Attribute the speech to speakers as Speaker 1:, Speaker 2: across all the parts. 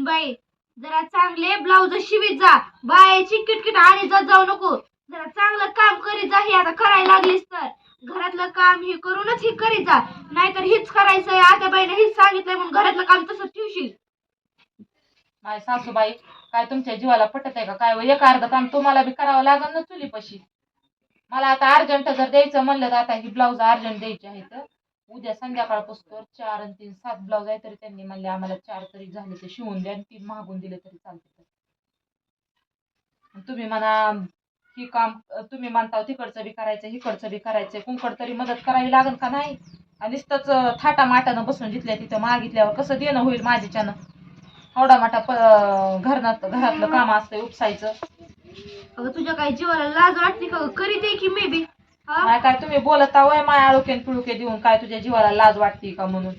Speaker 1: सुनबाई जरा चांगले ब्लाऊज शिवीत जा. बायाची किटकिट आणि जात जाऊ नको. जरा चांगलं काम करीत जा हे आता करायला लागलीस तर. घरातलं काम हे करूनच हे करीत जा. नाहीतर हेच करायचंय. आता बाईने हेच सांगितलंय म्हणून घरातलं काम तसंच ठेवशील.
Speaker 2: माझ्या सासूबाई काय तुमच्या जीवाला पटत आहे का? काय हो, एक अर्ध काम तुम्हाला बी करावं लागेल ना चुलीपाशी. मला आता अर्जंट जर द्यायचं म्हणलं तर आता ही ब्लाऊज अर्जंट द्यायची आहे तर उद्या संध्याकाळपासून चार आणि तीन सात ब्लाऊज आहे तरी त्यांनी म्हणले आम्हाला चार तरी झाले ते शिवून द्या आणि तीन मागून दिले तरी चालते तुम्ही म्हणा ही काम तुम्ही म्हणता तिकडचं बी करायचं हिकडचं बी करायचं कुंकड तरी मदत करावी लागेल का नाही? आणि नुसतंच थाटा माटानं बसून जिथल्या तिथं मागितल्यावर कसं देणं होईल माझ्याच्यानं? एवढा माटा घरात घरातलं काम असतंय उपसायचं.
Speaker 1: अगं तुझ्या काही जीवाला लाज वाटते का करीत आहे की मे बी?
Speaker 2: नाही काय तुम्ही बोलता वय माय आळुके पिळुके देऊन काय तुझ्या जीवाला लाज वाटते का म्हणून?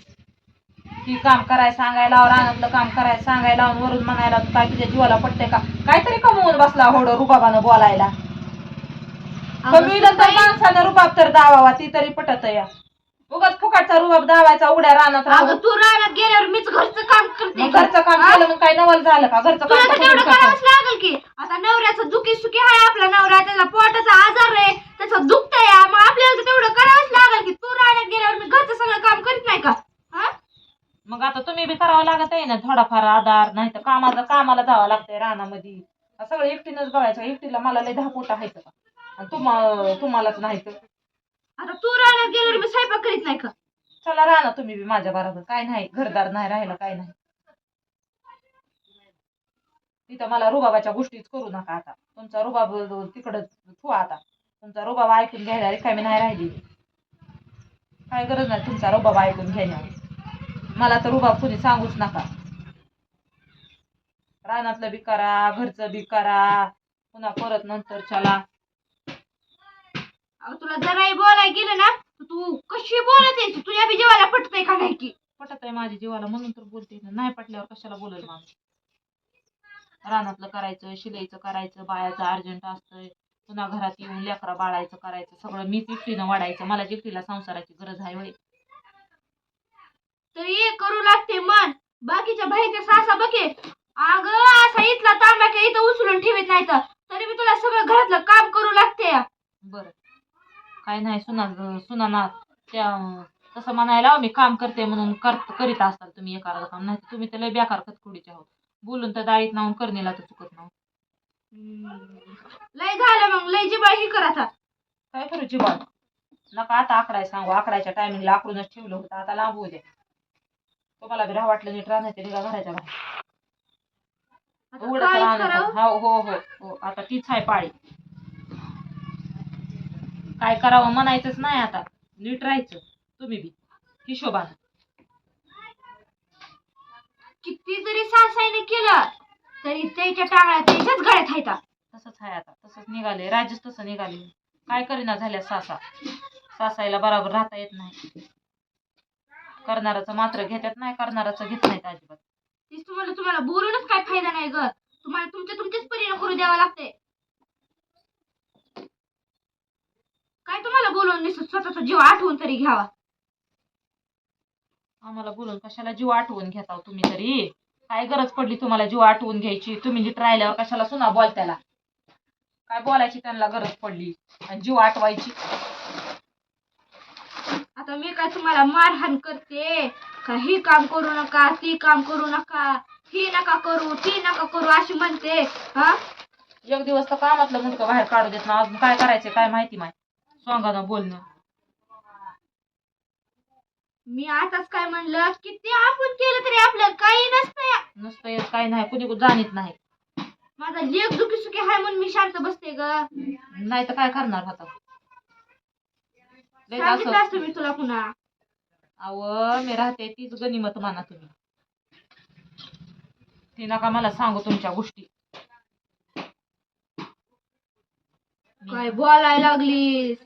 Speaker 2: ती काम करायला सांगायला रानातलं काम करायला सांगायला लावून वरून म्हणायला काय तुझ्या जीवाला पटते का? काहीतरी कमवून बसला होडं रुबाबानं बोलायला. कमी तर माणसानं रुबाब तर दावावा ती तरी पटत या. उगाच फुकाटचा रुबाब दावायचा उड्या रानात
Speaker 1: अगं
Speaker 2: राहून
Speaker 1: तू रानात गेल्यावर मीच घरचं काम करते
Speaker 2: मग घरचं काम
Speaker 1: हा?
Speaker 2: केलं मग काय नवल झालं का? घरचं
Speaker 1: तुला
Speaker 2: काम
Speaker 1: तर तेवढं? करावंच लागेल की. आता नवऱ्याचं दुखी सुखी आहे आपला नवरा त्याचा पोटाचा आजार आहे त्याचं दुखतंय मग आपल्याला तर तेवढं करावंच लागेल की. तू रानात गेल्यावर मी घरचं सगळं काम करीत नाही का? हा?
Speaker 2: मग आता तुम्ही बी करावं लागत आहे ना थोडाफार आधार नाही तर कामाला कामाला जावं लागतंय रानामध्ये. सगळं एकटीनंच बघायचं एकटीला मला लय दहा पोटा आहेत का? आणि तुम्हा तुम्हालाच नाही तर.
Speaker 1: आता तू राहण्यात गेल्यावर मी स्वयंपाक करीत नाही का?
Speaker 2: चला राहना तुम्ही बी माझ्या बरोबर. काय नाही घरदार नाही राहिलं काय नाही. तिथं मला रुबाबाच्या गोष्टीच करू नका आता. तुमचा रुबाब तिकडं ठेवा आता. तुमचा रुबाब ऐकून घ्यायला रिकामी नाही राहिली. काय गरज नाही तुमचा रुबाब ऐकून घेण्यावर. मला तर रुबाब कुणी सांगूच नका. रानातलं बी करा घरचं बी करा. पुन्हा परत नंतर चला.
Speaker 1: अगं तुला जराही बोलाय गेलं ना तर तू कशी बोलत आहेस? तुझ्या बी जीवाला पटतंय का नाही की?
Speaker 2: पटत आहे माझ्या जीवाला म्हणून तर बोलते ना नाही पटल्यावर कशाला बोलेल माणूस रानातलं करायचं शिलाईचं करायचं बायाचं अर्जंट असतंय. पुन्हा घरात येऊन लेकरा बाळायचं करायचं सगळं मीच एकटीनं वाढायचं. मला एकटीला संसाराची गरज आहे होय.
Speaker 1: तरी करू लागते मन. बाकीच्या बाईच्या सासा बघे. अगं असा इथला तांबा काय इथं उचलून ठेवीत नाही तर तरी मी तुला सगळं घरातलं काम करू लागते.
Speaker 2: बरं. काय नाही सुना सुनाना त्या तसं म्हणायला मी काम करते म्हणून कर करीत असाल तुम्ही एखादं काम. नाही तुम्ही तर लय बेकार कटकुडीचे आहोत. बोलून तर डाळीत नाहून करणीला तर चुकत नाव
Speaker 1: लय झालं मग लय जिबाळ ही कर आता
Speaker 2: काय करू जीवात नका आता आकडाय सांगू. आकडायच्या टायमिंगला आकडूनच ठेवलं होतं. आता लांबू द्या. तुम्हाला बी राहा वाटलं नीट राहणार ते निघा घराच्या बाहेर? हो हो हो हो. आता तीच आहे पाळी. काय करावं म्हणायचंच नाही आता. नीट राहायचं. तुम्ही बी. हिशोबानं.
Speaker 1: किती जरी सासाईने केलं तरी त्याच्या टांगळ्या त्याच्याच गळ्यात हायता
Speaker 2: तसंच आहे आता. तसंच निघाले राज्यच तसं निघाले काय करीना झाल्या सासा? सासायला बराबर राहता येत नाही. करणाराचं मात्र घेतात नाही करणाराचं घेत नाहीत अजिबात.
Speaker 1: तीच तुम्हाला तुम्हाला बोलूनच काय फायदा नाही ग. तुम्हाला तुमच्या तुमचेच परिणाम करू द्यावा लागते काय तुम्हाला बोलून नुसतं स्वतःचा जीव आठवून तरी घ्यावा.
Speaker 2: आम्हाला बोलून कशाला जीव आठवून घेता हो तुम्ही तरी? काय गरज पडली तुम्हाला जीव आठवून घ्यायची? तुम्ही नीट राहिल्यावर कशाला सुना बोलत्याला? काय बोलायची त्यांना गरज पडली? आणि जीव आठवायची?
Speaker 1: आता मी काय तुम्हाला मारहाण करते? का ही काम करू नका ती काम करू नका ही नका करू ती नका करू अशी म्हणते हा?
Speaker 2: एक दिवस तर कामातलं मुंडकं बाहेर काढू देत ना अजून काय करायचं काय माहिती माय? सोंगानं बोलणं.
Speaker 1: मी आताच काय म्हणलं किती आपण केलं तरी आपल्याला काही नसतं
Speaker 2: नुसतं येत काय नाही कुणी जाणीत नाही.
Speaker 1: माझा लेख दुखी सुखी हाय म्हणून मी शांत बसते ग.
Speaker 2: नाही तर काय करणार आता? लय
Speaker 1: सांगितलं
Speaker 2: असं
Speaker 1: असतं मी तुला पुन्हा.
Speaker 2: अव मी राहते तीच गनिमत माना तुम्ही. ती नका मला सांगू तुमच्या गोष्टी.
Speaker 1: काय बोलायला लागलीस?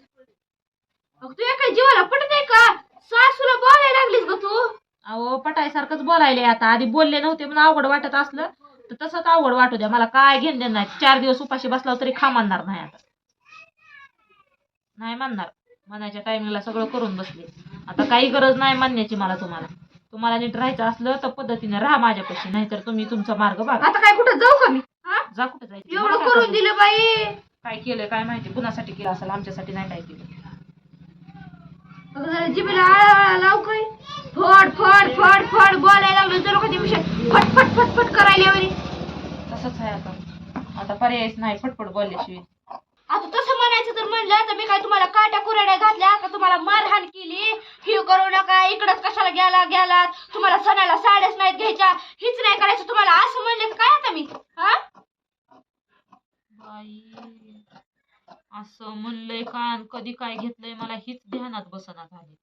Speaker 1: अगं तुझ्या काय जीवाला पटत आहे का? सासूला बोलायला लागलीस ग तू.
Speaker 2: अहो पटायसारखंच बोलायले आता. आधी बोलले नव्हते म्हणून अवघड वाटत असलं. तर तसंच अवघड वाटू द्या. मला काय घेणं देणं नाही. चार दिवस उपाशी बसला तरी खा म्हणणार नाही आता. नाही म्हणणार. म्हणायच्या टायमिंगला सगळं करून बसले. आता काही गरज नाही म्हणण्याची मला तुम्हाला. तुम्हाला नीट राहायचं असलं तर पद्धतीने राहा माझ्यापाशी. नाहीतर तुम्ही तुमचा मार्ग बघा.
Speaker 1: आता काय कुठं जाऊ का मी? हा?
Speaker 2: जा कुठे जायचं.
Speaker 1: एवढं
Speaker 2: काय
Speaker 1: करून? दिलं बाई.
Speaker 2: काय केलं काय माहिती. कुणासाठी केलं असेल आमच्यासाठी नाही काय केलं.
Speaker 1: आळा लाव काय फड फड फड फड बोलायला लागलं जर कधी विषय फट फट फट फट करायला वरी
Speaker 2: तसंच आहे आता. आता पर्यायच नाही फटफट बोलल्याशिवाय.
Speaker 1: आता तसं म्हणायचं तर म्हणलं तर मी काय तुम्हाला काट्या कुऱ्हाड्या घातल्या का तुम्हाला मारहाण केली? हे करू नका इकडंच कशाला गेला गेलात तुम्हाला सणाला साड्याच नाहीत घ्यायच्या. हीच नाही करायचं. तुम्हाला असं म्हणलं काय आता मी? हा?
Speaker 2: असं म्हणलंय का कधी काय घेतलंय मला हीच ध्यानात बसना झाली.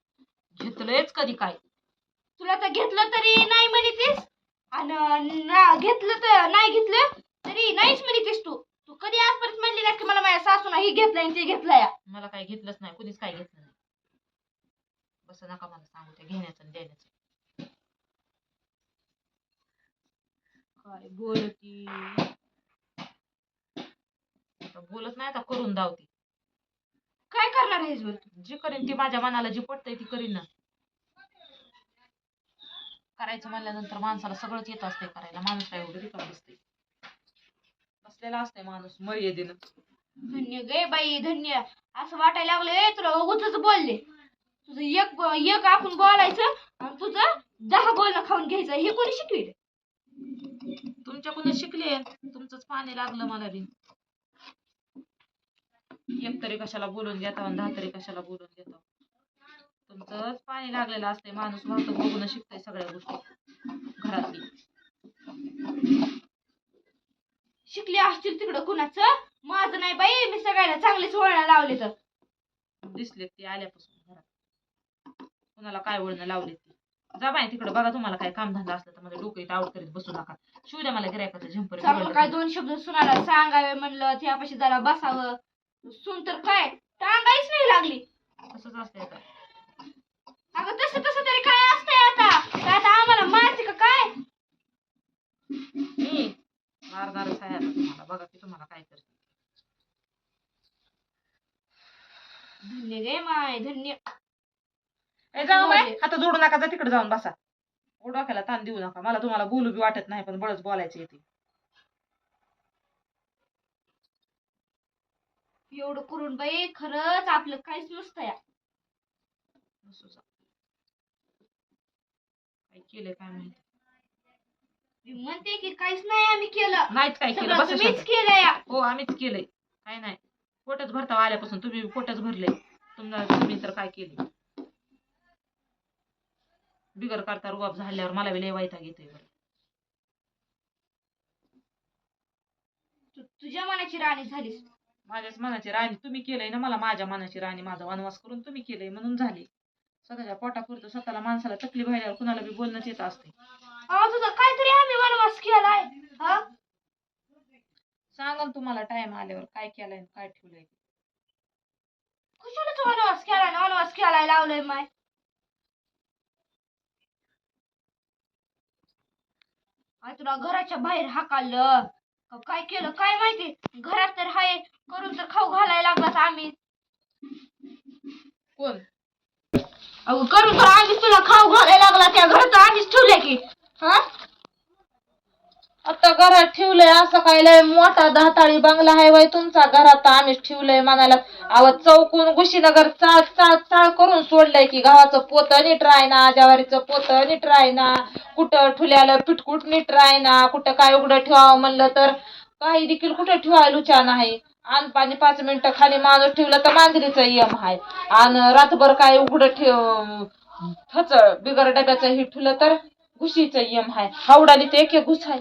Speaker 2: घेतलंयच कधी काय?
Speaker 1: तुला तर घेतलं तरी नाही म्हणतीस आणि ना- घेतलं तर नाही घेतलं तरी नाहीच म्हणतीस तू. तू कधी आजपर्यंत म्हणली नाही की मला माझ्या सासून हे घेतलंय ते घेतलंय?
Speaker 2: मला काय घेतलंच नाही कुणीच काय घेतलं नाही. बस नका मला सांगू त्या घेण्याचं देण्याचं. काय बोलती? बोलत नाही आता करून दावती
Speaker 1: काय करणार तू?
Speaker 2: जी करीन ती माझ्या मनाला जी पटतंय ती करीन ना. करायचं म्हणल्यानंतर माणसाला सगळंच येत असते करायला. माणूस काय एवढं रिकाम दिसते बसलेला असते माणूस मर्यादेनं.
Speaker 1: धन्य गे बाई धन्य. असं वाटायला लागलंय तुला उगच बोलले. तुझं एक एक आपण बोलायचं आणि तुझं दहा बोलणं खाऊन घ्यायचं. हे कोणी शिकविल?
Speaker 2: तुमच्याकडून शिकले. तुमचंच पाणी लागलं मला बी. एक तरी कशाला बोलून घेता आणि दहा तरी कशाला बोलून घेता तुमचंच पाणी लागलेलं असते माणूस वाहतूक बघून शिकतोय सगळ्या गोष्टी. घरातली.
Speaker 1: शिकले असतील तिकडं कुणाचं? माझं नाही बाई मी सगळ्याला चांगलीच वळणं लावले तर.
Speaker 2: दिसले ते आल्यापासून घरात. कुणाला काय वळणं लावले ते. जा बाई तिकडं बघा तुम्हाला काय कामधंदा असलं तर माझं डोकं इथं आउट करीत बसू नका. शिव द्या मला गिरायकाचं झंपर
Speaker 1: काय दोन शब्द सुनाला सांगावे म्हणलं त्यापाशी जरा बसावं. सुन तर काय? टांगाईच नाही लागली.
Speaker 2: तसंच असतंय आता.
Speaker 1: अगं तसं तसं तरी काय असतंय आता? काय आता आम्हाला मारते का काय?
Speaker 2: मी मारणारच आहे आता तुम्हाला. बघा की तुम्हाला काय करते.
Speaker 1: धन्य गे माय धन्य.
Speaker 2: ए जाऊ बाई आता जोडू नका. जा तिकडे जाऊन बसा. ओ डोक्याला ताण देऊ नका. मला तुम्हाला बोलू बी वाटत नाही पण बळच बोलायचं येते
Speaker 1: एवढं करून बाई खरंच आपलं काहीच नसतं या.
Speaker 2: काय केलंय काय माहिती?
Speaker 1: मी म्हणते की काहीच नाही आम्ही केलं.
Speaker 2: नाहीच काय केलं?
Speaker 1: सगळं
Speaker 2: बस
Speaker 1: तुम्हीच केलं या.
Speaker 2: हो आम्हीच केलंय. काय नाही. पोटच भरता आल्यापासून तुम्ही पोटच भरले. तुम्हाला तुम्ही तर काय केले? बिगर करता रुबाब झाल्यावर मला बी लय वाईटा घेतोय बरं.
Speaker 1: तू तुझ्या मनाची राणी झालीस.
Speaker 2: माझ्याच मनाची राणी तुम्ही केलंय ना मला माझ्या मनाची राणी माझा वनवास करून तुम्ही केलंय म्हणून झाली. स्वतःच्या पोटापुरतं स्वतःला माणसाला तकलीफ व्हायला कुणाला बी बोलणंच येत असते.
Speaker 1: तुझा काहीतरी आम्ही वनवास केलाय
Speaker 2: सांगा ना तुम्हाला टाइम आल्यावर काय केलंय काय ठेवलंय.
Speaker 1: कशालाच वनवास केलाय वनवास केलाय लावलंय माय. तुला घराच्या बाहेर हाकाललं. का काय केलं? काय माहिती? घरात तर हाय. करून तर खाऊ घालायला लागलात आम्ही.
Speaker 2: कोण?
Speaker 1: अगं करून तर आम्हीच तुला खाऊ घालायला लागला त्या घरात. आम्हीच ठेवले की. हा?
Speaker 2: आता घरात ठेवलंय असं काय लय मोठा दहाताळी बंगला आहे वय तुमचा. घरात आम्हीच ठेवलंय म्हणायला अव चौकून गुशीनगर चाळ चाळ चाळ करून सोडलंय की गावाचं पोत नीट रायना ज्वारीचं पोत नीट रायना कुठं ठुल्याला पिटकुट नीट रायना कुठं काय उघडं ठेवावं म्हणलं तर काही देखील कुठं ठेवायला लुचा नाही. आण पाणी पाच मिनिटं खाली माणूस ठेवलं तर मांजरीचं यम आहे. आणि रातभर काय उघडं ठेव ठच बिगर डब्याचं हे ठुलं तर घुशीचं यम आहे हावडाली ते एक एक घुस आहे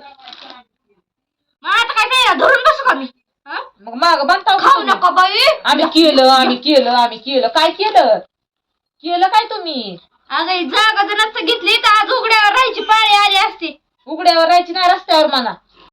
Speaker 1: मग आता काय नाही धरून बसू का मी? हा?
Speaker 2: मग माग बनता
Speaker 1: खाऊ नका बाई.
Speaker 2: आम्ही केलं आम्ही केलं आम्ही केलं. काय केलं? केलं काय तुम्ही?
Speaker 1: अगं ही जागा जर नसतं घेतली तर आज उघड्यावर राहायची पाळी आली असती.
Speaker 2: उघड्यावर राहायची नाही रस्त्यावर म्हणा.